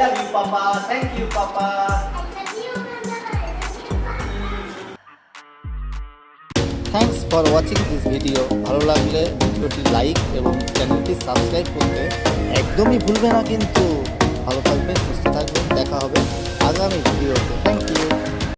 Love you papa thank you papa thanks for watching this video ভালো লাগলে ভিডিওটি like এবং চ্যানেলটি সাবস্ক্রাইব করতে একদমই ভুলবে না কিন্তু। ভালো থাকবেন, সুস্থ থাকবেন, দেখা হবে আগামী ভিডিওতে থ্যাংক ইউ